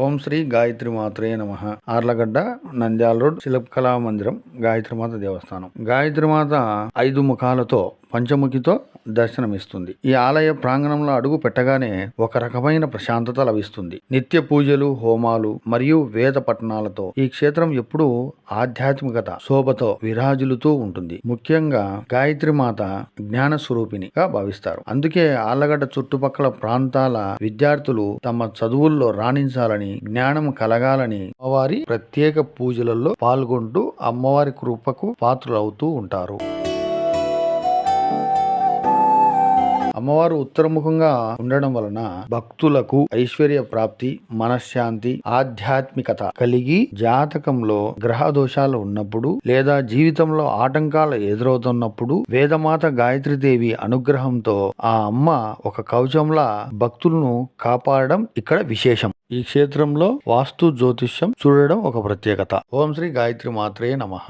ఓం శ్రీ గాయత్రి మాత్రే నమ. ఆర్లగడ్డ నంద్యాల రోడ్ శిల్పకళా మందిరం గాయత్రి మాత దేవస్థానం. గాయత్రి మాత ఐదు ముఖాలతో పంచముఖితో దర్శనమిస్తుంది. ఈ ఆలయ ప్రాంగణంలో అడుగు పెట్టగానే ఒక రకమైన ప్రశాంతత లభిస్తుంది. నిత్య పూజలు హోమాలు మరియు వేద పట్టణాలతో ఈ క్షేత్రం ఎప్పుడూ ఆధ్యాత్మికత శోభతో విరాజులుతూ ఉంటుంది. ముఖ్యంగా గాయత్రి మాత జ్ఞాన స్వరూపిణిగా భావిస్తారు. అందుకే ఆళ్ళగడ్డ చుట్టుపక్కల ప్రాంతాల విద్యార్థులు తమ చదువుల్లో రాణించాలని జ్ఞానం కలగాలని అమ్మవారి ప్రత్యేక పూజలలో పాల్గొంటూ అమ్మవారి కృపకు పాత్రలవుతూ ఉంటారు. అమ్మవారు ఉత్తరముఖంగా ఉండడం వలన భక్తులకు ఐశ్వర్య ప్రాప్తి మనశ్శాంతి ఆధ్యాత్మికత కలిగి జాతకంలో గ్రహ దోషాలు ఉన్నప్పుడు లేదా జీవితంలో ఆటంకాలు ఎదురవుతున్నప్పుడు వేదమాత గాయత్రీదేవి అనుగ్రహంతో ఆ అమ్మ ఒక కవచంలా భక్తులను కాపాడడం ఇక్కడ విశేషం. ఈ క్షేత్రంలో వాస్తు జ్యోతిష్యం చూడడం ఒక ప్రత్యేకత. ఓం శ్రీ గాయత్రి మాత్రే నమః.